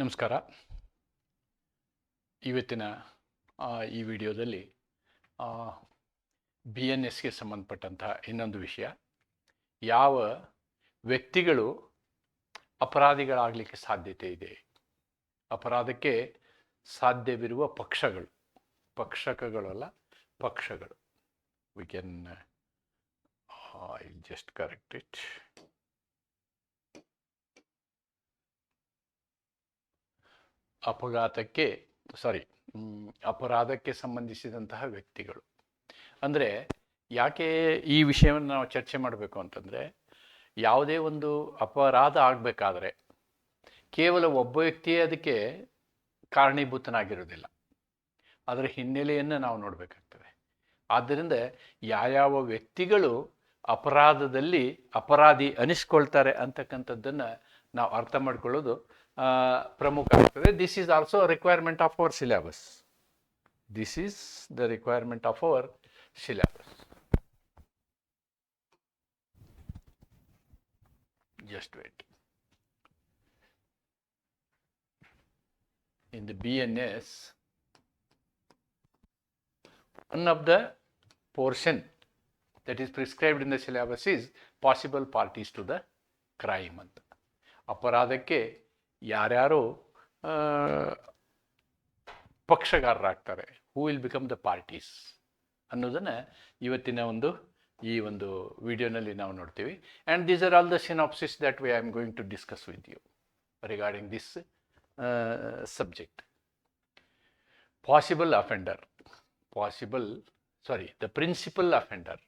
ನಮಸ್ಕಾರ. ಇವತ್ತಿನ ಈ ವಿಡಿಯೋದಲ್ಲಿ ಬಿ ಎನ್ ಎಸ್ಗೆ ಸಂಬಂಧಪಟ್ಟಂತಹ ಇನ್ನೊಂದು ವಿಷಯ. ಯಾವ ವ್ಯಕ್ತಿಗಳು ಅಪರಾಧಿಗಳಾಗಲಿಕ್ಕೆ ಸಾಧ್ಯತೆ ಇದೆ? ಅಪರಾಧಕ್ಕೆ ಸಾಧ್ಯವಿರುವ ಪಕ್ಷಗಳು. ಪಕ್ಷಕಗಳಲ್ಲ, ಪಕ್ಷಗಳು. We can I just correct it ಅಪಘಾತಕ್ಕೆ ಸಾರಿ ಅಪರಾಧಕ್ಕೆ ಸಂಬಂಧಿಸಿದಂತಹ ವ್ಯಕ್ತಿಗಳು. ಅಂದರೆ ಯಾಕೆ ಈ ವಿಷಯವನ್ನು ನಾವು ಚರ್ಚೆ ಮಾಡಬೇಕು ಅಂತಂದರೆ, ಯಾವುದೇ ಒಂದು ಅಪರಾಧ ಆಗಬೇಕಾದ್ರೆ ಕೇವಲ ಒಬ್ಬ ವ್ಯಕ್ತಿಯೇ ಅದಕ್ಕೆ ಕಾರಣೀಭೂತನಾಗಿರೋದಿಲ್ಲ ಅದರ ಹಿನ್ನೆಲೆಯನ್ನು ನಾವು ನೋಡಬೇಕಾಗ್ತದೆ. ಆದ್ದರಿಂದ ಯಾವ್ಯಾವ ವ್ಯಕ್ತಿಗಳು ಅಪರಾಧದಲ್ಲಿ ಅಪರಾಧಿ ಅನಿಸ್ಕೊಳ್ತಾರೆ ಅಂತಕ್ಕಂಥದ್ದನ್ನು ನಾವು ಅರ್ಥ ಮಾಡ್ಕೊಳ್ಳೋದು ಪ್ರಮುಖ ಆಗ್ತದೆ this is also requirement of our syllabus this is the requirement of our syllabus just wait. In the BNS, one of the portion that is prescribed in the syllabus is possible parties to the crime ಅಂತ ಅಪರಾಧಕ್ಕೆ ಯಾರ್ಯಾರು ಪಕ್ಷಗಾರರಾಗ್ತಾರೆ. Who will become the parties ಅನ್ನೋದನ್ನು ಇವತ್ತಿನ ಒಂದು, ಈ ಒಂದು ವಿಡಿಯೋನಲ್ಲಿ ನಾವು ನೋಡ್ತೀವಿ. And these are all the synopsis that we I am going to discuss with you regarding this subject possible offender possible sorry the principal offender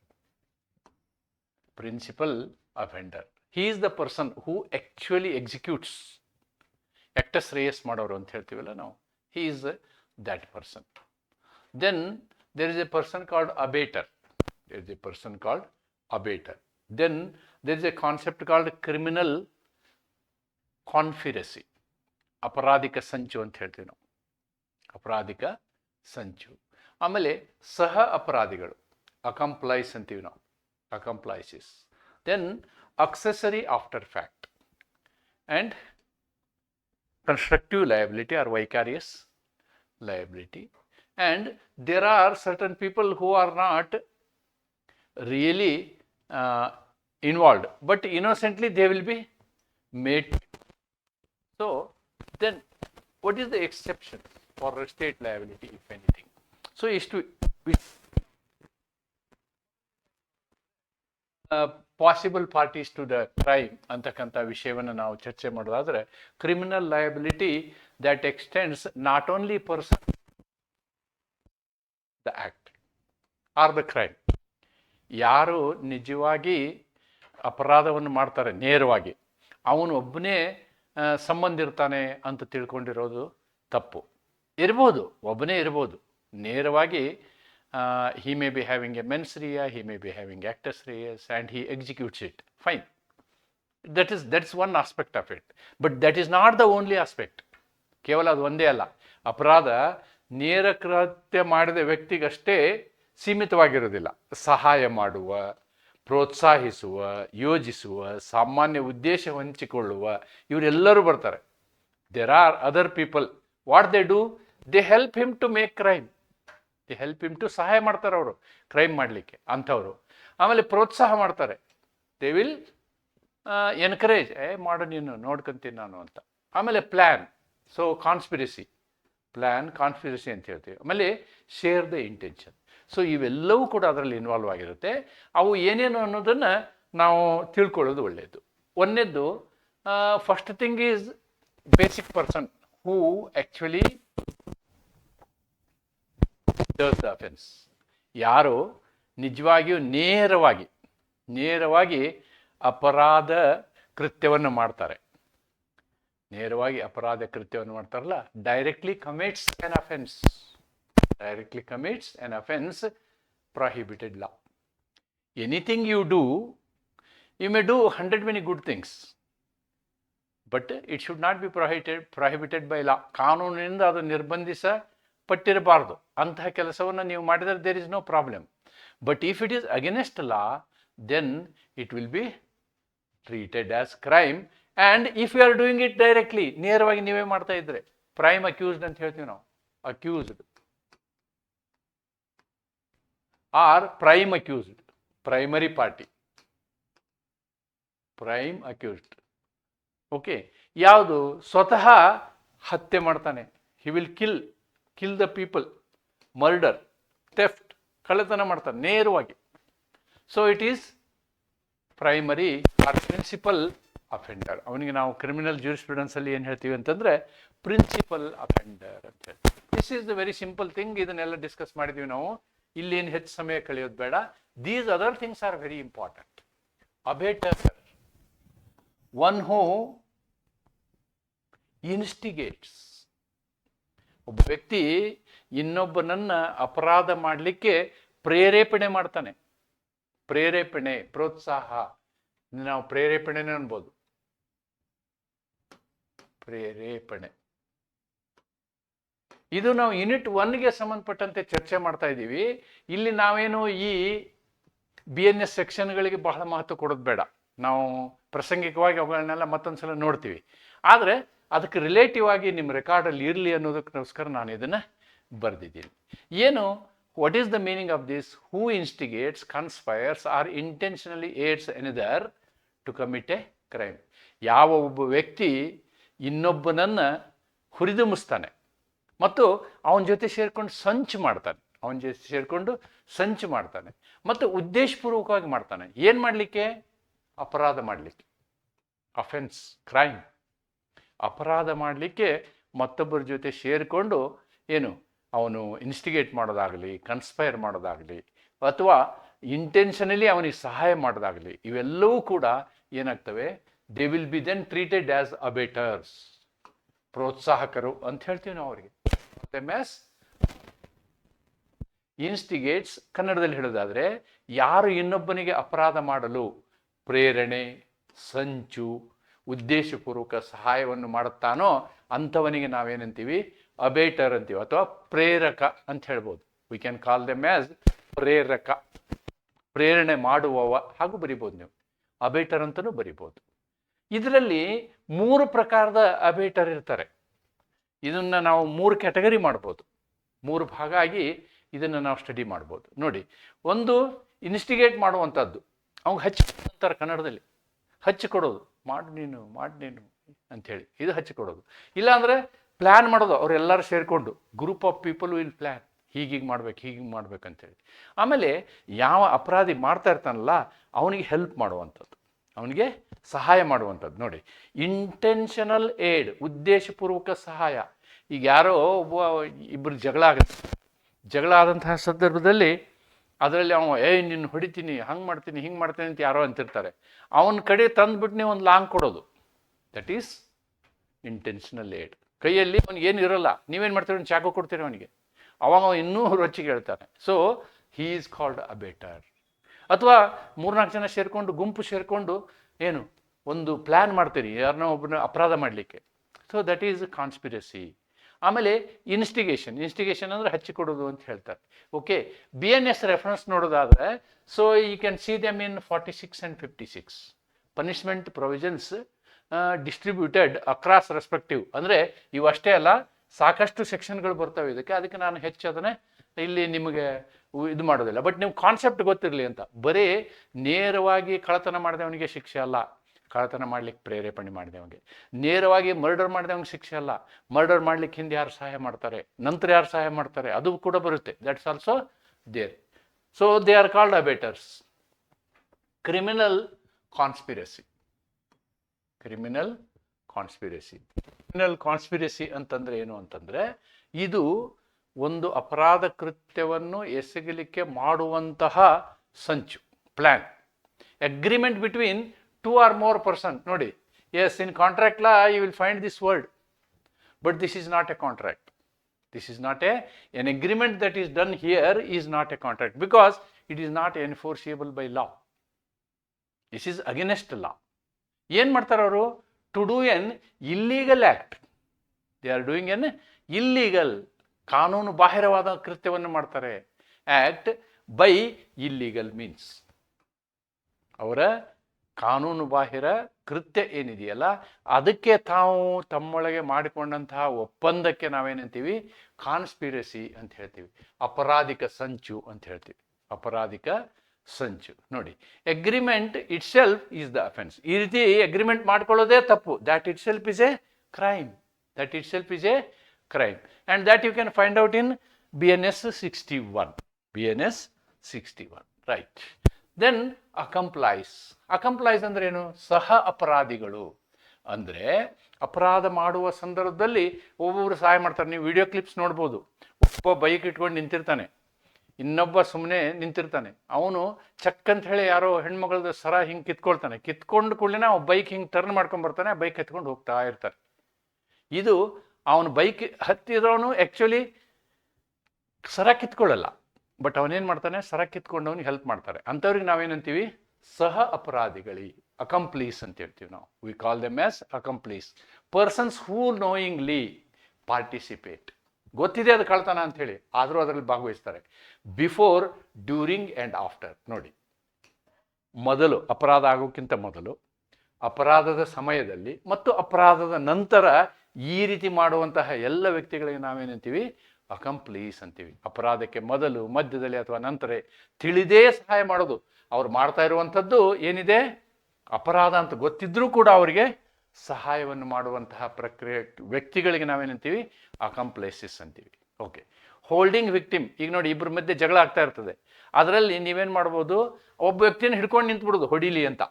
principal offender he is the person who actually executes actus reus ಮಾಡೋರು ಅಂತ ಹೇಳ್ತೀವಲ್ಲ ನಾವು he is that person then there is a person called abater there is a person called abater then there is a concept called criminal conspiracy ಅಪರಾಧಿಕ ಸಂಚು ಅಂತ ಹೇಳ್ತೀವಿ ನಾವು ಅಪರಾಧಿಕ ಸಂಚು ಆಮೇಲೆ ಸಹ ಅಪರಾಧಿಗಳು ಅಕಂಪ್ಲೈಸ್ ಅಂತೀವಿ ನಾವು accomplices then accessory after fact and constructive liability or vicarious liability. And there are certain people who are not really uh, involved but innocently they will be made. So then what is the exception for state liability if anything? So is to possible parties to the crime ಅಂತಕ್ಕಂಥ ವಿಷಯವನ್ನು ನಾವು ಚರ್ಚೆ ಮಾಡೋದಾದರೆ criminal liability that extends not only person the act or the crime ಯಾರು ನಿಜವಾಗಿ ಅಪರಾಧವನ್ನು ಮಾಡ್ತಾರೆ ನೇರವಾಗಿ ಅವನು ಒಬ್ಬನೇ ಸಂಬಂಧಿರ್ತಾನೆ ಅಂತ ತಿಳ್ಕೊಂಡಿರೋದು ತಪ್ಪು. ಇರ್ಬೋದು, ಒಬ್ಬನೇ ಇರ್ಬೋದು. ನೇರವಾಗಿ he may be having a mens rea, he may be having actus reus, and he executes it. Fine. That is that's one aspect of it. But that is not the only aspect. ಕೇವಲ ಅದು ಒಂದೇ ಅಲ್ಲ ಅಪರಾಧ ನೇರ ಕೃತ್ಯ ಮಾಡಿದ ವ್ಯಕ್ತಿಗಷ್ಟೇ ಸೀಮಿತವಾಗಿರೋದಿಲ್ಲ ಸಹಾಯ ಮಾಡುವ ಪ್ರೋತ್ಸಾಹಿಸುವ ಯೋಜಿಸುವ ಸಾಮಾನ್ಯ ಉದ್ದೇಶ ಹಂಚಿಕೊಳ್ಳುವ ಇವರೆಲ್ಲರೂ ಬರ್ತಾರೆ there are other people what they do they help him to make crime help him to ಸಹಾಯ ಮಾಡ್ತಾರೆ ಅವರು ಕ್ರೈಮ್ ಮಾಡಲಿಕ್ಕೆ ಅಂಥವ್ರು. ಆಮೇಲೆ ಪ್ರೋತ್ಸಾಹ ಮಾಡ್ತಾರೆ. ದೇ ವಿಲ್ ಎನ್ಕರೇಜ್ ಏ, ಮಾಡು ನೀನು, ನೋಡ್ಕೊಂತೀನಿ ನಾನು ಅಂತ. ಆಮೇಲೆ plan so conspiracy plan conspiracy ಅಂತ ಹೇಳ್ತೀವಿ. ಆಮೇಲೆ ಶೇರ್ ದ ಇಂಟೆನ್ಷನ್ ಸೊ ಇವೆಲ್ಲವೂ ಕೂಡ ಅದರಲ್ಲಿ ಇನ್ವಾಲ್ವ್ ಆಗಿರುತ್ತೆ. ಅವು ಏನೇನು ಅನ್ನೋದನ್ನು ನಾವು ತಿಳ್ಕೊಳ್ಳೋದು ಒಳ್ಳೆಯದು ಒಂದನೇದ್ದು first thing is basic person who actually does the offence ಯಾರು? ನಿಜವಾಗಿಯೂ ನೇರವಾಗಿ ನೇರವಾಗಿ ಅಪರಾಧ ಕೃತ್ಯವನ್ನು ಮಾಡ್ತಾರೆ. ನೇರವಾಗಿ ಅಪರಾಧ ಕೃತ್ಯವನ್ನು ಮಾಡ್ತಾರಲ್ಲ directly commits an offence directly commits an offence prohibited law anything you do you may do hundred many good things but it should not be prohibited prohibited by law ಕಾನೂನಿನಿಂದ ಅದು ನಿರ್ಬಂಧಿಸಪಟ್ಟಿರಬಾರ್ದು ಅಂತಹ ಕೆಲಸವನ್ನು ನೀವು ಮಾಡಿದರೆ there is no problem but if it is against law then it will be treated as crime and if you are doing it directly ನೇರವಾಗಿ ನೀವೇ ಮಾಡ್ತಾ ಇದ್ರೆ ಪ್ರೈಮ್ ಅಕ್ಯೂಸ್ಡ್ ಅಂತ ಹೇಳ್ತೀವಿ ನಾವು. Accused or prime accused primary party prime accused okay ಯಾವುದು? ಸ್ವತಃ ಹತ್ಯೆ ಮಾಡ್ತಾನೆ. He will kill kill the people murder theft ಕಳ್ಳತನ ಮಾಡ್ತಾರೆ ನೇರವಾಗಿ. So it is primary or principal offender ಅವನಿಗೆ ನಾವು ಕ್ರಿಮಿನಲ್ ಅಲ್ಲಿ ಏನು ಹೇಳ್ತೀವಿ ಅಂತಂದರೆ ಪ್ರಿನ್ಸಿಪಲ್ ಅಫೆಂಡರ್ ಅಂತ ಹೇಳಿ this is the very simple thing ಇದನ್ನೆಲ್ಲ ಡಿಸ್ಕಸ್ ಮಾಡಿದ್ವಿ ನಾವು. ಇಲ್ಲಿ ಏನು ಹೆಚ್ಚು ಸಮಯ ಕಳೆಯೋದು ಬೇಡ. These other things are very important abettor one who instigates ಒಬ್ಬ ವ್ಯಕ್ತಿ ಇನ್ನೊಬ್ಬನನ್ನ ಅಪರಾಧ ಮಾಡಲಿಕ್ಕೆ ಪ್ರೇರೇಪಣೆ ಮಾಡ್ತಾನೆ. ಪ್ರೇರೇಪಣೆ, ಪ್ರೋತ್ಸಾಹ. ನಾವು ಪ್ರೇರೇಪಣೆನೇ ಅನ್ಬೋದು. ಪ್ರೇರೇಪಣೆ. ಇದು ನಾವು ಯೂನಿಟ್ ಒನ್ಗೆ ಸಂಬಂಧಪಟ್ಟಂತೆ ಚರ್ಚೆ ಮಾಡ್ತಾ ಇದ್ದೀವಿ. ಇಲ್ಲಿ ನಾವೇನು ಈ ಬಿ ಎನ್ ಎಸ್ ಸೆಕ್ಷನ್ಗಳಿಗೆ ಬಹಳ ಮಹತ್ವ ಕೊಡೋದು ಬೇಡ. ನಾವು ಪ್ರಾಸಂಗಿಕವಾಗಿ ಅವುಗಳನ್ನೆಲ್ಲ ಮತ್ತೊಂದ್ಸಲ ನೋಡ್ತೀವಿ. ಆದರೆ ಅದಕ್ಕೆ ರಿಲೇಟಿವ್ ಆಗಿ ನಿಮ್ಮ ರೆಕಾರ್ಡಲ್ಲಿ ಇರಲಿ ಅನ್ನೋದಕ್ಕೋಸ್ಕರ ನಾನು ಇದನ್ನು ಬರೆದಿದ್ದೀನಿ. ಏನು what is the meaning of this who instigates conspires or intentionally aids another to commit a crime ಯಾವ ಒಬ್ಬ ವ್ಯಕ್ತಿ ಇನ್ನೊಬ್ಬನನ್ನು ಹುರಿದುಂಬಿಸ್ತಾನೆ ಮತ್ತು ಅವನ ಜೊತೆ ಸೇರಿಕೊಂಡು ಸಂಚು ಮಾಡ್ತಾನೆ. ಅವನ ಜೊತೆ ಸೇರಿಕೊಂಡು ಸಂಚು ಮಾಡ್ತಾನೆ. ಮತ್ತು ಉದ್ದೇಶಪೂರ್ವಕವಾಗಿ ಮಾಡ್ತಾನೆ. ಏನು ಮಾಡಲಿಕ್ಕೆ? ಅಪರಾಧ ಮಾಡಲಿಕ್ಕೆ. ಅಫೆನ್ಸ್ ಕ್ರೈಮ್ ಅಪರಾಧ ಮಾಡಲಿಕ್ಕೆ ಮತ್ತೊಬ್ಬರ ಜೊತೆ ಸೇರಿಕೊಂಡು ಏನು ಅವನು ಇನ್ಸ್ಟಿಗೇಟ್ ಮಾಡೋದಾಗಲಿ ಕನ್ಸ್ಪೈರ್ ಮಾಡೋದಾಗಲಿ ಅಥವಾ ಇಂಟೆನ್ಷನಲಿ ಅವನಿಗೆ ಸಹಾಯ ಮಾಡೋದಾಗಲಿ ಇವೆಲ್ಲವೂ ಕೂಡ ಏನಾಗ್ತವೆ? They will be then treated as abettors ಪ್ರೋತ್ಸಾಹಕರು ಅಂತ ಹೇಳ್ತೀವಿ ನಾವು ಅವರಿಗೆ. ಎಸ್ ಇನ್ಸ್ಟಿಗೇಟ್ಸ್ ಕನ್ನಡದಲ್ಲಿ ಹೇಳೋದಾದರೆ ಯಾರು ಇನ್ನೊಬ್ಬನಿಗೆ ಅಪರಾಧ ಮಾಡಲು? ಪ್ರೇರಣೆ, ಸಂಚು ಉದ್ದೇಶಪೂರ್ವಕ ಸಹಾಯವನ್ನು ಮಾಡುತ್ತಾನೋ ಅಂಥವನಿಗೆ ನಾವೇನಂತೀವಿ? ಅಬೇಟರ್ ಅಂತೀವಿ ಅಥವಾ ಪ್ರೇರಕ ಅಂತ ಹೇಳ್ಬೋದು. We can call them as ಪ್ರೇರಕ. ಪ್ರೇರಣೆ ಮಾಡುವವ ಹಾಗೂ ಬರಿಬೋದು ನೀವು. ಅಬೇಟರ್ ಅಂತಲೂ ಬರಿಬೋದು. ಇದರಲ್ಲಿ ಮೂರು ಪ್ರಕಾರದ ಅಬೇಟರ್ ಇರ್ತಾರೆ. ಇದನ್ನು ನಾವು ಮೂರು ಕ್ಯಾಟಗರಿ ಮಾಡ್ಬೋದು. ಮೂರು ಭಾಗ ಆಗಿ ಇದನ್ನು ನಾವು ಸ್ಟಡಿ ಮಾಡ್ಬೋದು. ನೋಡಿ, ಒಂದು ಇನ್ಸ್ಟಿಗೇಟ್ ಮಾಡುವಂಥದ್ದು. ಅವ್ಗೆ ಹಚ್ಚಿ ಅಂತಾರೆ ಕನ್ನಡದಲ್ಲಿ. ಹಚ್ಚಿ ಕೊಡೋದು. ಮಾಡಿ ನೀನು ಮಾಡಿ ನೀನು ಅಂಥೇಳಿ. ಇದು ಹಚ್ಚಿಕೊಡೋದು. ಇಲ್ಲಾಂದರೆ ಪ್ಲ್ಯಾನ್ ಮಾಡೋದು, ಅವರೆಲ್ಲರೂ ಸೇರಿಕೊಂಡು group of people will plan ಹೀಗೀಗೆ ಮಾಡ್ಬೇಕು ಹೀಗೆ ಮಾಡ್ಬೇಕು ಅಂತೇಳಿ ಆಮೇಲೆ ಯಾವ ಅಪರಾಧಿ ಮಾಡ್ತಾ ಇರ್ತಾನಲ್ಲ, ಅವನಿಗೆ ಹೆಲ್ಪ್ ಮಾಡುವಂಥದ್ದು. ಅವನಿಗೆ ಸಹಾಯ ಮಾಡುವಂಥದ್ದು. ನೋಡಿ ಇಂಟೆನ್ಷನಲ್ ಏಡ್ ಉದ್ದೇಶಪೂರ್ವಕ ಸಹಾಯ. ಈಗ ಯಾರೋ ಒಬ್ಬ ಇಬ್ಬರು ಜಗಳ ಆಗುತ್ತೆ. ಜಗಳ ಆದಂತಹ ಸಂದರ್ಭದಲ್ಲಿ ಅದರಲ್ಲಿ ಅವ, ಏಯ್ ನಿನ್ನ ಹೊಡಿತೀನಿ, ಹಂಗೆ ಮಾಡ್ತೀನಿ, ಹಿಂಗೆ ಮಾಡ್ತೀನಿ ಅಂತ ಯಾರೋ ಅಂತಿರ್ತಾರೆ. ಅವನ ಕಡೆ ತಂದುಬಿಟ್ಟು ನೀವು ಒಂದು ಲಾಂಗ್ ಕೊಡೋದು. ದಟ್ ಈಸ್ ಇಂಟೆನ್ಷನಲ್ ಏಡ್ ಕೈಯಲ್ಲಿ ಅವ್ನಿಗೆ ಏನು ಇರೋಲ್ಲ. ನೀವೇನು ಮಾಡ್ತೀರಿ? ಅವ್ನು ಚಾಕು ಕೊಡ್ತೀರಿ ಅವನಿಗೆ. ಅವಾಗ ಅವ ಇನ್ನೂ ರೊಚ್ಚಿಗೆ ಹೇಳ್ತಾನೆ. So he is called abettor ಅಥವಾ ಮೂರ್ನಾಲ್ಕು ಜನ ಸೇರಿಕೊಂಡು, ಗುಂಪು ಸೇರಿಕೊಂಡು, ಏನು, ಒಂದು ಪ್ಲ್ಯಾನ್ ಮಾಡ್ತೀರಿ ಯಾರನ್ನೋ ಒಬ್ಬನ ಅಪರಾಧ ಮಾಡಲಿಕ್ಕೆ. ಸೊ ದಟ್ ಈಸ್ ಕಾನ್ಸ್ಪಿರಸಿ ಆಮೇಲೆ ಇನ್ಸ್ಟಿಗೇಷನ್ ಇನ್ಸ್ಟಿಗೇಷನ್ ಅಂದರೆ ಹಚ್ಚಿಕೊಡೋದು ಅಂತ ಹೇಳ್ತಾರೆ. Okay B N S reference ನೋಡೋದಾದರೆ so you can see them in forty six and fifty six punishment provisions distributed across respective ಅಂದರೆ ಇವಷ್ಟೇ ಅಲ್ಲ, ಸಾಕಷ್ಟು ಸೆಕ್ಷನ್ಗಳು ಬರ್ತವೆ ಇದಕ್ಕೆ. ಅದಕ್ಕೆ ನಾನು ಹೆಚ್ಚು ಅದನ್ನೇ ಇಲ್ಲಿ ನಿಮಗೆ ಇದು ಮಾಡೋದಿಲ್ಲ. ಬಟ್ ನೀವು ಕಾನ್ಸೆಪ್ಟ್ ಗೊತ್ತಿರಲಿ ಅಂತ. ಬರೀ ನೇರವಾಗಿ ಕಳ್ಳತನ ಮಾಡಿದವನಿಗೆ ಶಿಕ್ಷೆ ಅಲ್ಲ. ಕಳ್ಳತನ ಮಾಡ್ಲಿಕ್ಕೆ ಪ್ರೇರೇಪಣೆ ಮಾಡಿದೆವಂಗೆ ನೇರವಾಗಿ ಮರ್ಡರ್ ಮಾಡಿದವನಿಗೆ ಶಿಕ್ಷೆ ಅಲ್ಲ. ಮರ್ಡರ್ ಮಾಡ್ಲಿಕ್ಕೆ ಹಿಂದೆ ಯಾರು ಸಹಾಯ ಮಾಡ್ತಾರೆ? ನಂತರ ಯಾರು ಸಹಾಯ ಮಾಡ್ತಾರೆ? ಅದು ಕೂಡ ಬರುತ್ತೆ. That's also there so they are called abettors criminal conspiracy criminal conspiracy criminal conspiracy ಅಂತಂದ್ರೆ ಏನು ಅಂತಂದ್ರೆ, ಇದು ಒಂದು ಅಪರಾಧ ಕೃತ್ಯವನ್ನು ಎಸಗಲಿಕ್ಕೆ ಮಾಡುವಂತಹ ಸಂಚು plan agreement between two or more person, ನೋಡಿ. As in contract law you will find this word but this is not a contract this is not a an agreement that is done here is not a contract because it is not enforceable by law this is against law ಏನು ಮಾಡ್ತಾರೆ ಅವರು? To do an illegal act they are doing an illegal ಕಾನೂನು ಬಾಹಿರವಾದ ಕೃತ್ಯವನ್ನು ಮಾಡ್ತಾರೆ. Act by illegal means ಅವರ ಕಾನೂನು ಬಾಹಿರ ಕೃತ್ಯ ಏನಿದೆಯಲ್ಲ, ಅದಕ್ಕೆ ತಾವು ತಮ್ಮೊಳಗೆ ಮಾಡಿಕೊಂಡಂತಹ ಒಪ್ಪಂದಕ್ಕೆ ನಾವೇನಂತೀವಿ? ಕಾನ್ಸ್ಪಿರಸಿ ಅಂತ ಹೇಳ್ತೀವಿ. ಅಪರಾಧಿಕ ಸಂಚು ಅಂತ ಹೇಳ್ತೀವಿ. ಅಪರಾಧಿಕ ಸಂಚು. ನೋಡಿ agreement itself is the offence ಈ ರೀತಿ ಅಗ್ರಿಮೆಂಟ್ ಮಾಡ್ಕೊಳ್ಳೋದೇ ತಪ್ಪು. That itself is a crime that itself is a crime. And that you can find out in bns 61 bns 61 right. Then accomplice accomplice ಅಂದ್ರೆ ಏನು? ಸಹ ಅಪರಾಧಿಗಳು. ಅಂದ್ರೆ ಅಪರಾಧ ಮಾಡುವ ಸಂದರ್ಭದಲ್ಲಿ ಒಬ್ಬೊಬ್ರು ಸಹಾಯ ಮಾಡ್ತಾರೆ. ನೀವು ವಿಡಿಯೋ ಕ್ಲಿಪ್ಸ್ ನೋಡ್ಬೋದು. ಒಬ್ಬ ಬೈಕ್ ಇಟ್ಕೊಂಡು ನಿಂತಿರ್ತಾನೆ. ಇನ್ನೊಬ್ಬ ಸುಮ್ಮನೆ ನಿಂತಿರ್ತಾನೆ. ಅವನು ಚಕ್ ಅಂತ ಹೇಳಿ ಯಾರೋ ಹೆಣ್ಮಗಳದ ಸರ ಹಿಂಗೆ ಕಿತ್ಕೊಳ್ತಾನೆ. ಕಿತ್ಕೊಂಡು ಕೂಡಲೇ ಅವ್ನು ಬೈಕ್ ಹಿಂಗೆ ಟರ್ನ್ ಮಾಡ್ಕೊಂಡು ಬರ್ತಾನೆ ಬೈಕ್ ಎತ್ಕೊಂಡು ಹೋಗ್ತಾ ಇರ್ತಾರೆ ಇದು ಅವನು ಬೈಕ್ ಹತ್ತಿದವನು ಆ್ಯಕ್ಚುಲಿ ಸರ ಕಿತ್ಕೊಳ್ಳಲ್ಲ. ಬಟ್ ಅವನೇನು ಮಾಡ್ತಾನೆ? ಸರ ಕಿತ್ಕೊಂಡವನಿಗೆ ಹೆಲ್ಪ್ ಮಾಡ್ತಾರೆ. ಅಂಥವ್ರಿಗೆ ನಾವೇನಂತೀವಿ? ಸಹ ಅಪರಾಧಿಗಳಿ ಅಕಂಪ್ಲೀಸ್ ಅಂತ ಹೇಳ್ತೀವಿ ನಾವು. We call them as accomplice persons who knowingly participate ಗೊತ್ತಿದೆ ಅದು ಕಳ್ತಾನ ಅಂತ ಹೇಳಿ. ಆದರೂ ಅದರಲ್ಲಿ ಭಾಗವಹಿಸ್ತಾರೆ. ಬಿಫೋರ್ ಡ್ಯೂರಿಂಗ್ ಆ್ಯಂಡ್ ಆಫ್ಟರ್ ನೋಡಿ. ಮೊದಲು, ಅಪರಾಧ ಆಗೋಕ್ಕಿಂತ ಮೊದಲು, ಅಪರಾಧದ ಸಮಯದಲ್ಲಿ ಮತ್ತು ಅಪರಾಧದ ನಂತರ ಈ ರೀತಿ ಮಾಡುವಂತಹ ಎಲ್ಲ ವ್ಯಕ್ತಿಗಳಿಗೆ ನಾವೇನಂತೀವಿ? ಅಕಂಪ್ಲೀಸ್ ಅಂತೀವಿ. ಅಪರಾಧಕ್ಕೆ ಮೊದಲು, ಮಧ್ಯದಲ್ಲಿ ಅಥವಾ ನಂತರ ತಿಳಿದೇ ಸಹಾಯ ಮಾಡೋದು. ಅವ್ರು ಮಾಡ್ತಾ ಇರುವಂಥದ್ದು ಏನಿದೆ? ಅಪರಾಧ ಅಂತ ಗೊತ್ತಿದ್ರೂ ಕೂಡ ಅವರಿಗೆ ಸಹಾಯವನ್ನು ಮಾಡುವಂತಹ ಪ್ರಕ್ರಿಯೆ, ವ್ಯಕ್ತಿಗಳಿಗೆ ನಾವೇನಂತೀವಿ ಅಕಂಪ್ಲೇಸಿಸ್ ಅಂತೀವಿ. ಓಕೆ. ಹೋಲ್ಡಿಂಗ್ ವಿಕ್ಟಿಮ್ ಈಗ ನೋಡಿ ಇಬ್ಬರ ಮಧ್ಯೆ ಜಗಳ ಆಗ್ತಾ ಇರ್ತದೆ. ಅದರಲ್ಲಿ ನೀವೇನು ಮಾಡ್ಬೋದು? ಒಬ್ಬ ವ್ಯಕ್ತಿನ ಹಿಡ್ಕೊಂಡು ನಿಂತ್ಬಿಡೋದು, ಹೊಡಿಲಿ ಅಂತ.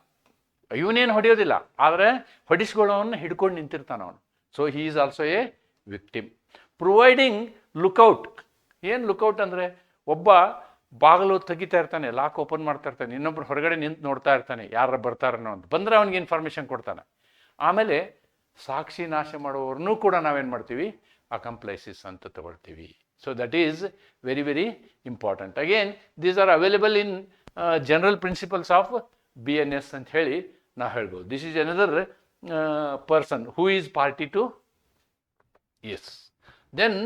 ಇವನೇನು ಹೊಡೆಯೋದಿಲ್ಲ. ಆದರೆ ಹೊಡಿಸ್ಕೊಳ್ಳೋವನ್ನ ಹಿಡ್ಕೊಂಡು ನಿಂತಿರ್ತಾನೆ ಅವನು. So he is also a victim providing lookout ಏನು ಲುಕೌಟ್ ಅಂದರೆ ಒಬ್ಬ ಬಾಗಿಲು ತೆಗಿತಾ ಇರ್ತಾನೆ ಲಾಕ್ ಓಪನ್ ಮಾಡ್ತಾ ಇರ್ತಾನೆ, ಇನ್ನೊಬ್ರು ಹೊರಗಡೆ ನಿಂತು ನೋಡ್ತಾ ಇರ್ತಾನೆ ಯಾರು ಬರ್ತಾರನೋ ಅಂತ ಬಂದರೆ ಅವನಿಗೆ ಇನ್ಫಾರ್ಮೇಷನ್ ಕೊಡ್ತಾನೆ. ಆಮೇಲೆ ಸಾಕ್ಷಿ ನಾಶ ಮಾಡುವವ್ರನ್ನೂ ಕೂಡ ನಾವೇನು ಮಾಡ್ತೀವಿ? ಅಕಂಪ್ಲೈಸಿಸ್ ಅಂತ ತಗೊಳ್ತೀವಿ. So that is very very important again these are available in general principles of B N S ಅಂತ ಹೇಳಿ ನಾ ಹೇಳ್ಬೋದು. This is another person who is party to as then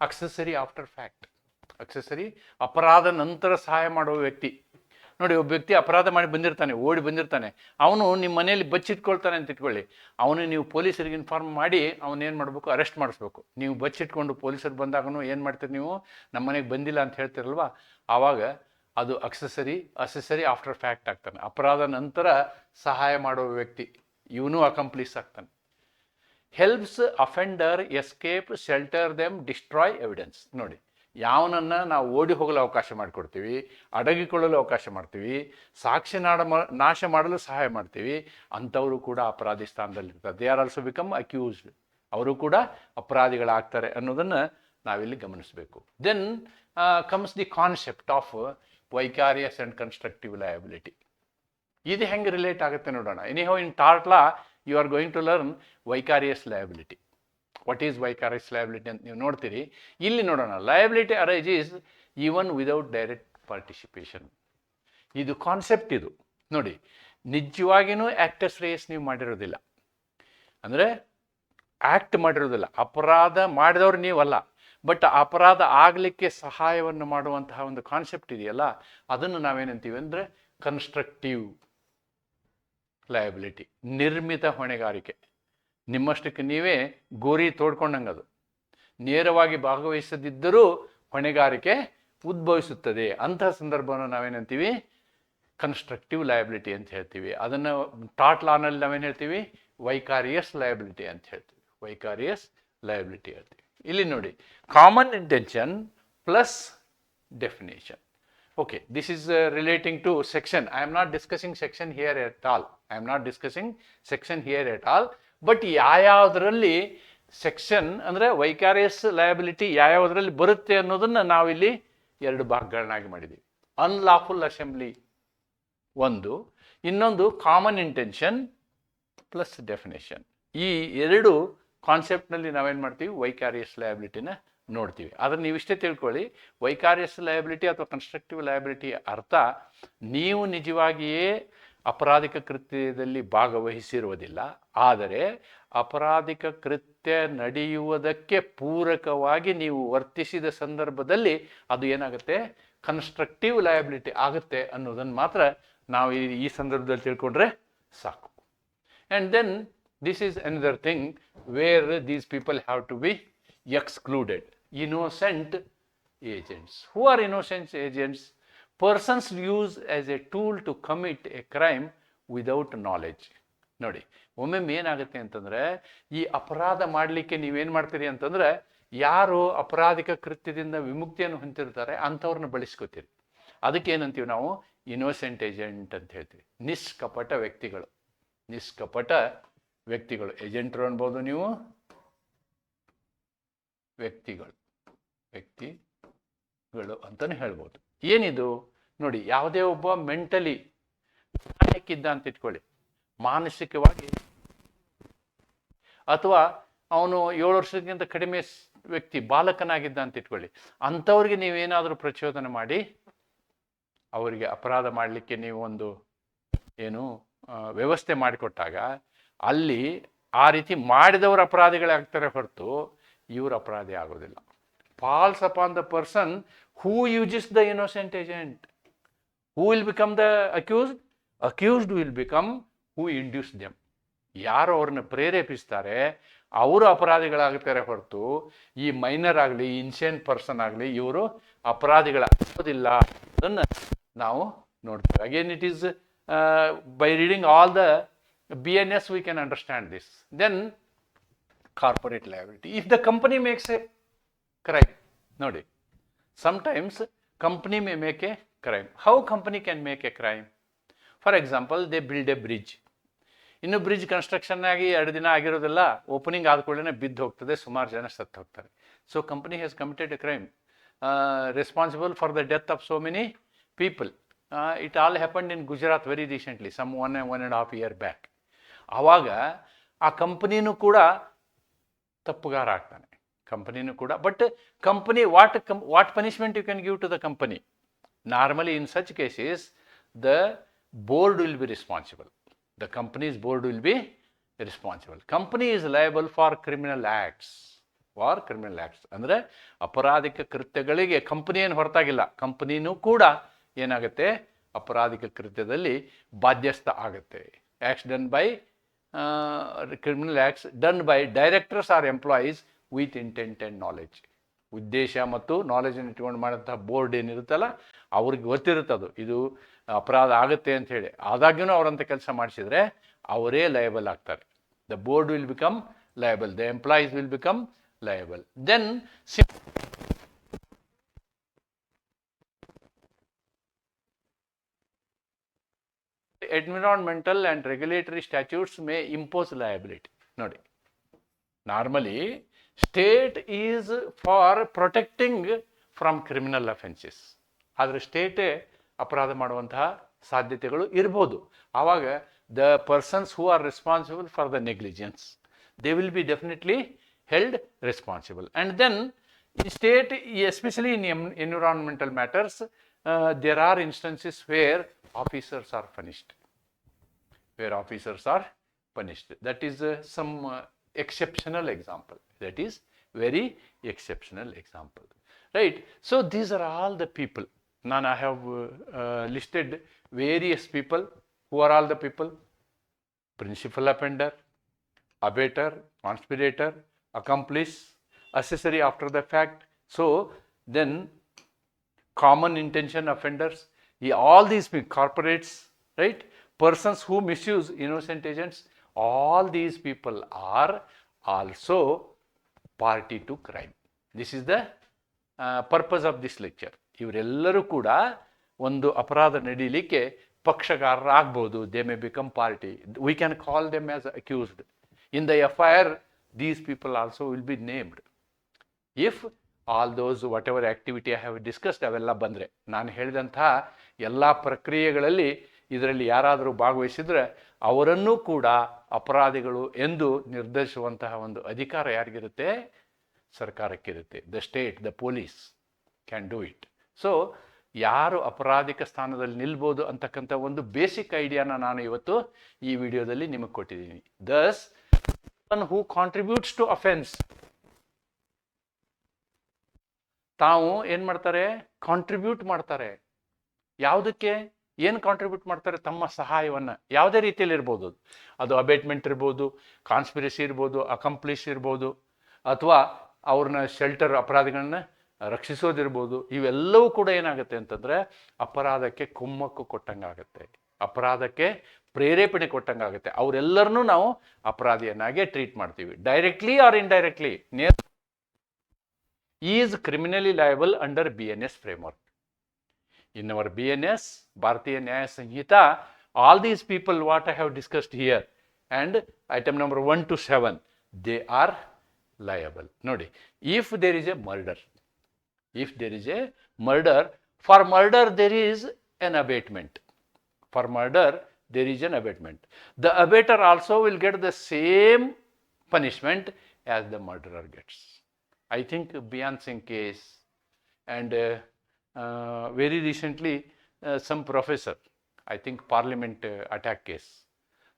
accessory after fact accessory ಅಪರಾಧ ನಂತರ ಸಹಾಯ ಮಾಡುವ ವ್ಯಕ್ತಿ. ನೋಡಿ, ಒಬ್ಬ ವ್ಯಕ್ತಿ ಅಪರಾಧ ಮಾಡಿ ಬಂದಿರ್ತಾನೆ, ಓಡಿ ಬಂದಿರ್ತಾನೆ. ಅವನು ನಿಮ್ಮ ಮನೆಯಲ್ಲಿ ಬಚ್ಚಿಟ್ಕೊಳ್ತಾನೆ ಅಂತ ಇಟ್ಕೊಳ್ಳಿ. ಅವನು ನೀವು ಪೊಲೀಸರಿಗೆ ಇನ್ಫಾರ್ಮ್ ಮಾಡಿ ಅವನೇನು ಮಾಡಬೇಕು ಅರೆಸ್ಟ್ ಮಾಡಿಸ್ಬೇಕು. ನೀವು ಬಚ್ಚಿಟ್ಕೊಂಡು ಪೊಲೀಸರು ಬಂದಾಗನು ಏನು ಮಾಡ್ತೀರಿ ನೀವು? ನಮ್ಮ ಮನೆಗೆ ಬಂದಿಲ್ಲ ಅಂತ ಹೇಳ್ತಿರಲ್ವ? ಆವಾಗ ಅದು ಅಕ್ಸೆಸರಿ ಅಸೆಸರಿ ಆಫ್ಟರ್ ಫ್ಯಾಕ್ಟ್ ಆಗ್ತಾನೆ. ಅಪರಾಧ ನಂತರ ಸಹಾಯ ಮಾಡುವ ವ್ಯಕ್ತಿ. ಇವನು ಅಕಂಪ್ಲೀಸ್ ಆಗ್ತಾನೆ. Helps offender escape shelter them destroy evidence ನೋಡಿ, ಯಾವನನ್ನು ನಾವು ಓಡಿ ಹೋಗಲು ಅವಕಾಶ ಮಾಡಿಕೊಡ್ತೀವಿ, ಅಡಗಿಕೊಳ್ಳಲು ಅವಕಾಶ ಮಾಡ್ತೀವಿ ಸಾಕ್ಷಿ ನಾಡ ನಾಶ ಮಾಡಲು ಸಹಾಯ ಮಾಡ್ತೀವಿ, ಅಂಥವರು ಕೂಡ ಅಪರಾಧಿ ಸ್ಥಾನದಲ್ಲಿರ್ತಾರೆ. They are also become accused ಅವರು ಕೂಡ ಅಪರಾಧಿಗಳಾಗ್ತಾರೆ ಅನ್ನೋದನ್ನು ನಾವಿಲ್ಲಿ ಗಮನಿಸಬೇಕು. Then comes the concept of vicarious and constructive liability ಇದು ಹೆಂಗೆ ರಿಲೇಟ್ ಆಗುತ್ತೆ ನೋಡೋಣ. Anyhow in tort law you are going to learn vicarious liability what is vicarious liability ಅಂತ ನೀವು ನೋಡ್ತೀರಿ? ಇಲ್ಲಿ ನೋಡೋಣ. Liability arise is even without direct participation ಇದು ಕಾನ್ಸೆಪ್ಟ್ ಇದು. ನೋಡಿ ನಿಜವಾಗಿಯೂ ಆ್ಯಕ್ಟಸ್ ರೇಸ್ ನೀವು ಮಾಡಿರೋದಿಲ್ಲ. ಅಂದರೆ ಆ್ಯಕ್ಟ್ ಮಾಡಿರೋದಿಲ್ಲ. ಅಪರಾಧ ಮಾಡಿದವರು ನೀವಲ್ಲ. ಬಟ್ ಅಪರಾಧ ಆಗಲಿಕ್ಕೆ ಸಹಾಯವನ್ನು ಮಾಡುವಂತಹ ಒಂದು ಕಾನ್ಸೆಪ್ಟ್ ಇದೆಯಲ್ಲ, ಅದನ್ನು ನಾವೇನಂತೀವಿ ಅಂದರೆ ಕನ್ಸ್ಟ್ರಕ್ಟಿವ್ ಲಯಬಿಲಿಟಿ ನಿರ್ಮಿತ ಹೊಣೆಗಾರಿಕೆ. ನಿಮ್ಮಷ್ಟಕ್ಕೆ ನೀವೇ ಗೋರಿ ತೋಡ್ಕೊಂಡಂಗೆ ಅದು ನೇರವಾಗಿ ಭಾಗವಹಿಸದಿದ್ದರೂ ಹೊಣೆಗಾರಿಕೆ ಉದ್ಭವಿಸುತ್ತದೆ. ಅಂತಹ ಸಂದರ್ಭವನ್ನು ನಾವೇನಂತೀವಿ ಕನ್ಸ್ಟ್ರಕ್ಟಿವ್ ಲಯಬಿಲಿಟಿ ಅಂತ ಹೇಳ್ತೀವಿ. ಅದನ್ನು ಟಾಟ್ ಲಾನಲ್ಲಿ ನಾವೇನು ಹೇಳ್ತೀವಿ? ವೈಕಾರಿಯಸ್ ಲಯಬಿಲಿಟಿ ಅಂತ ಹೇಳ್ತೀವಿ. ವೈಕಾರಿಯಸ್ ಲಯಬಿಲಿಟಿ ಹೇಳ್ತೀವಿ. ಇಲ್ಲಿ ನೋಡಿ common intention plus definition okay this is relating to section I am not discussing section here at all I am not discussing section here at all but ಯಾವ್ಯಾವುದರಲ್ಲಿ section ಅಂದರೆ vicarious liability ಯಾವ್ಯಾವುದರಲ್ಲಿ ಬರುತ್ತೆ ಅನ್ನೋದನ್ನು ನಾವಿಲ್ಲಿ ಎರಡು ಭಾಗಗಳನ್ನಾಗಿ ಮಾಡಿದ್ದೀವಿ. Unlawful assembly ಒಂದು, ಇನ್ನೊಂದು common intention plus definition ಈ ಎರಡು ಕಾನ್ಸೆಪ್ಟ್ನಲ್ಲಿ ನಾವೇನು ಮಾಡ್ತೀವಿ? ವೈಕಾರಿಯಸ್ ಲಯಬಿಲಿಟಿನ ನೋಡ್ತೀವಿ. ಆದರೆ ನೀವಿಷ್ಟೇ ತಿಳ್ಕೊಳ್ಳಿ. ವೈಕಾರಿಯಸ್ ಲಯಬಿಲಿಟಿ ಅಥವಾ ಕನ್ಸ್ಟ್ರಕ್ಟಿವ್ ಲಯಬಿಲಿಟಿ ಅರ್ಥ ನೀವು ನಿಜವಾಗಿಯೇ ಅಪರಾಧಿಕ ಕೃತ್ಯದಲ್ಲಿ ಭಾಗವಹಿಸಿರುವುದಿಲ್ಲ. ಆದರೆ ಅಪರಾಧಿಕ ಕೃತ್ಯ ನಡೆಯುವುದಕ್ಕೆ ಪೂರಕವಾಗಿ ನೀವು ವರ್ತಿಸಿದ ಸಂದರ್ಭದಲ್ಲಿ ಅದು ಏನಾಗುತ್ತೆ? ಕನ್ಸ್ಟ್ರಕ್ಟಿವ್ ಲಯಬಿಲಿಟಿ ಆಗುತ್ತೆ ಅನ್ನೋದನ್ನು ಮಾತ್ರ ನಾವು ಈ ಸಂದರ್ಭದಲ್ಲಿ ತಿಳ್ಕೊಂಡ್ರೆ ಸಾಕು. And then this is another thing where these people have to be excluded. Innocent agents. Who are innocent agents? Persons used as a tool to commit a crime without knowledge. ನೋಡಿ ಒಮ್ಮೊಮ್ಮೆ ಏನಾಗುತ್ತೆ ಅಂತಂದ್ರೆ, ಈ ಅಪರಾಧ ಮಾಡಲಿಕ್ಕೆ ನೀವೇನು ಮಾಡ್ತೀರಿ ಅಂತಂದ್ರೆ, ಯಾರು ಅಪರಾಧಿಕ ಕೃತ್ಯದಿಂದ ವಿಮುಕ್ತಿಯನ್ನು ಹೊಂದಿರ್ತಾರೆ, ಅಂಥವ್ರನ್ನ ಬಳಸ್ಕೋತೀರಿ. ಅದಕ್ಕೆ ಏನಂತೀವಿ ನಾವು? ಇನ್ನೋಸೆಂಟ್ ಏಜೆಂಟ್ ಅಂತ ಹೇಳ್ತೀವಿ. ನಿಷ್ಕಪಟ ವ್ಯಕ್ತಿಗಳು. ನಿಷ್ಕಪಟ ವ್ಯಕ್ತಿಗಳು. ಏಜೆಂಟ್ರು ಅನ್ಬೋದು ನೀವು? ವ್ಯಕ್ತಿಗಳು. ವ್ಯಕ್ತಿಗಳು ಅಂತಲೇ ಹೇಳ್ಬೋದು. ಏನಿದು? ನೋಡಿ, ಯಾವುದೇ ಒಬ್ಬ ಮೆಂಟಲಿ ಇದ್ದ ಅಂತ ಇಟ್ಕೊಳ್ಳಿ. ಮಾನಸಿಕವಾಗಿ ಅಥವಾ ಅವನು ಏಳು ವರ್ಷಕ್ಕಿಂತ ಕಡಿಮೆ ವ್ಯಕ್ತಿ, ಬಾಲಕನಾಗಿದ್ದ ಅಂತ ಇಟ್ಕೊಳ್ಳಿ. ಅಂಥವ್ರಿಗೆ ನೀವೇನಾದರೂ ಪ್ರಚೋದನೆ ಮಾಡಿ, ಅವರಿಗೆ ಅಪರಾಧ ಮಾಡಲಿಕ್ಕೆ ನೀವು ಒಂದು ಏನು ವ್ಯವಸ್ಥೆ ಮಾಡಿಕೊಟ್ಟಾಗ ಅಲ್ಲಿ ಆ ರೀತಿ ಮಾಡಿದವರು ಅಪರಾಧಿಗಳಾಗ್ತಾರೆ ಹೊರತು ಇವರು ಅಪರಾಧಿ ಆಗೋದಿಲ್ಲ. Falls upon the person who uses the innocent agent. Who will become the accused? Accused will become who induces them ಯಾರು ಅವ್ರನ್ನ ಪ್ರೇರೇಪಿಸ್ತಾರೆ, ಅವರು ಅಪರಾಧಿಗಳಾಗ್ತಾರೆ ಹೊರತು, ಈ ಮೈನರ್ ಆಗಲಿ ಇನ್ಸೆಂಟ್ ಪರ್ಸನ್ ಆಗಲಿ, ಇವರು ಅಪರಾಧಿಗಳಾಗೋದಿಲ್ಲ ಅದನ್ನು ನಾವು ನೋಡ್ತೀವಿ again it is by reading all the B N S we can understand this then corporate liability if the company makes a crime ನೋಡಿ, sometimes company may make a crime. How company can make a crime? For example they build a bridge ಇನ್ನು bridge construction ಆಗಿ ಎರಡು ದಿನ ಆಗಿರೋದಿಲ್ಲ opening ಆದ ಕೂಡಲೇ ಬಿದ್ದು ಹೋಗ್ತದೆ, ಸುಮಾರು ಜನ ಸತ್ತು ಹೋಗ್ತಾರೆ. So company has committed a crime responsible for the death of so many people it all happened in Gujarat very recently some one one and half year back ಆವಾಗ ಆ ಕಂಪನಿನೂ ಕೂಡ ತಪ್ಪುಗಾರ ಆಗ್ತಾನೆ. ಕಂಪನಿನೂ ಕೂಡ. ಬಟ್ ಕಂಪನಿ ವಾಟ್ ಕಂ what punishment you can give to the company normally in such cases the board will be responsible the company's board will be responsible company is liable for criminal acts for criminal acts ಅಂದರೆ ಅಪರಾಧಿಕ ಕೃತ್ಯಗಳಿಗೆ company ಏನು ಹೊರತಾಗಿಲ್ಲ ಕಂಪನಿನೂ ಕೂಡ ಏನಾಗುತ್ತೆ ಅಪರಾಧಿಕ ಕೃತ್ಯದಲ್ಲಿ ಬಾಧ್ಯಸ್ಥ ಆಗುತ್ತೆ acts done by criminal acts done by directors or employees with intent and knowledge ಉದ್ದೇಶ ಮತ್ತು ನಾಲೆಜನ್ನು ಇಟ್ಕೊಂಡು ಮಾಡೋಂಥ ಬೋರ್ಡ್ ಏನಿರುತ್ತಲ್ಲ, ಅವ್ರಿಗೆ ಗೊತ್ತಿರುತ್ತೆ ಅದು. ಇದು ಅಪರಾಧ ಆಗುತ್ತೆ ಅಂತ ಹೇಳಿ. ಆದಾಗ್ಯೂ ಅವರಂಥ ಕೆಲಸ ಮಾಡಿಸಿದರೆ ಅವರೇ ಲಯಬಲ್ ಆಗ್ತಾರೆ. The board will become liable the employees will become liable then see environmental and regulatory statutes may impose liability ನೋಡಿ. Normally state is for protecting from criminal offences ಆದರೆ ಸ್ಟೇಟೇ ಅಪರಾಧ ಮಾಡುವಂತಹ ಸಾಧ್ಯತೆಗಳು ಇರ್ಬೋದು. ಆವಾಗ the persons who are responsible for the negligence they will be definitely held responsible and then state especially in um environmental matters there are instances where officers are punished where officers are punished that is some exceptional example. That is very exceptional example. Right? So these are all the people. Now I have uh, uh, listed various people. Who are all the people? Principal offender, abettor, conspirator, accomplice, accessory after the fact. So then common intention offenders, all these corporates, right? Persons who misuse innocent agents, all these people are also party to crime this is the purpose of this lecture ಇವರೆಲ್ಲರೂ ಕೂಡ ಒಂದು ಅಪರಾಧ ನಡೀಲಿಕ್ಕೆ ಪಕ್ಷಗಾರರಾಗ್ಬೋದು. They may become party we can call them as accused in the F I R these people also will be named if all those whatever activity I have discussed ಅವೆಲ್ಲ ಬಂದರೆ, ನಾನು ಹೇಳಿದಂತಹ ಎಲ್ಲ ಪ್ರಕ್ರಿಯೆಗಳಲ್ಲಿ ಇದರಲ್ಲಿ ಯಾರಾದರೂ ಭಾಗವಹಿಸಿದರೆ ಅವರನ್ನೂ ಕೂಡ ಅಪರಾಧಿಗಳು ಎಂದು ನಿರ್ಧರಿಸುವಂತಹ ಒಂದು ಅಧಿಕಾರ ಯಾರಿಗಿರುತ್ತೆ? ಸರ್ಕಾರಕ್ಕಿರುತ್ತೆ. The state the police can do it so ಯಾರು ಅಪರಾಧಿಕ ಸ್ಥಾನದಲ್ಲಿ ನಿಲ್ಬೋದು ಅಂತಕ್ಕಂಥ ಒಂದು ಬೇಸಿಕ್ ಐಡಿಯಾನ ನಾನು ಇವತ್ತು ಈ ವಿಡಿಯೋದಲ್ಲಿ ನಿಮಗೆ ಕೊಟ್ಟಿದ್ದೀನಿ. Thus one who contributes to offence ತಾವು ಏನು ಮಾಡ್ತಾರೆ? ಕಾಂಟ್ರಿಬ್ಯೂಟ್ ಮಾಡ್ತಾರೆ. ಯಾವುದಕ್ಕೆ? ಏನು ಕಾಂಟ್ರಿಬ್ಯೂಟ್ ಮಾಡ್ತಾರೆ? ತಮ್ಮ ಸಹಾಯವನ್ನು. ಯಾವುದೇ ರೀತಿಯಲ್ಲಿ ಇರ್ಬೋದು. ಅದು ಅಬೇಟ್ಮೆಂಟ್ ಇರ್ಬೋದು ಕಾನ್ಸ್ಪಿರಸಿ ಇರ್ಬೋದು ಅಕಂಪ್ಲಿಷ್ ಇರ್ಬೋದು, ಅಥವಾ ಅವ್ರನ್ನ ಶೆಲ್ಟರ್ ಅಪರಾಧಿಗಳನ್ನ ರಕ್ಷಿಸೋದಿರ್ಬೋದು. ಇವೆಲ್ಲವೂ ಕೂಡ ಏನಾಗುತ್ತೆ ಅಂತಂದರೆ ಅಪರಾಧಕ್ಕೆ ಕುಮ್ಮಕ್ಕು ಕೊಟ್ಟಂಗಾಗುತ್ತೆ. ಅಪರಾಧಕ್ಕೆ ಪ್ರೇರೇಪಣೆ ಕೊಟ್ಟಂಗಾಗುತ್ತೆ. ಅವರೆಲ್ಲರನ್ನೂ ನಾವು ಅಪರಾಧಿಯನ್ನಾಗೆ ಟ್ರೀಟ್ ಮಾಡ್ತೀವಿ. ಡೈರೆಕ್ಟ್ಲಿ ಆರ್ ಇಂಡೈರೆಕ್ಟ್ಲಿ ನೇರ್ is criminally liable under B N S framework in our BNS, Bharatiya Nyaya Sanhita, all these people what I have discussed here and item number 1 to 7, they are liable. Nodi, if there is a murder, if there is a murder, for murder there is an abatement. For murder there is an abatement. The abater also will get the same punishment as the murderer gets. I think Bian Singh case and uh, very recently uh, some professor i think parliament uh, attack case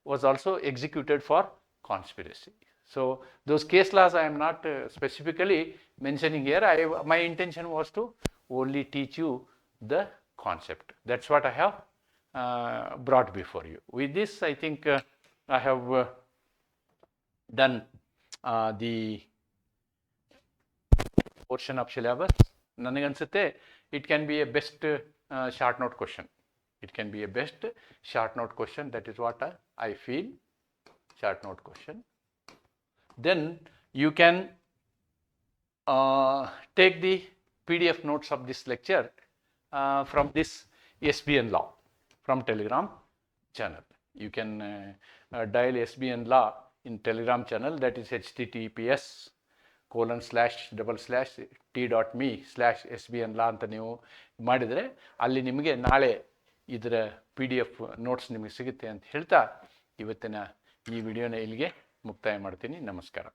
was also executed for conspiracy so those case laws i am not uh, specifically mentioning here I, my intention was to only teach you the concept that's what i have uh, brought before you with this i think uh, i have uh, done uh, the portion of syllabus ನನಗನ್ಸುತ್ತೆ it can be a best uh, short note question. It can be a best short note question. That is what uh, I feel short note question. Then you can uh, take the PDF notes of this lecture uh, from this SBN law from Telegram channel. You can uh, uh, dial SBN law in Telegram channel that is https colon slash double slash T dot me slash S B N law ಅಂತ ನೀವು ಮಾಡಿದರೆ ಅಲ್ಲಿ ನಿಮಗೆ ನಾಳೆ ಇದರ P D F notes ನಿಮಗೆ ಸಿಗುತ್ತೆ ಅಂತ ಹೇಳ್ತಾ ಇವತ್ತಿನ ಈ ವಿಡಿಯೋನ ಇಲ್ಲಿಗೆ ಮುಕ್ತಾಯ ಮಾಡ್ತೀನಿ. ನಮಸ್ಕಾರ.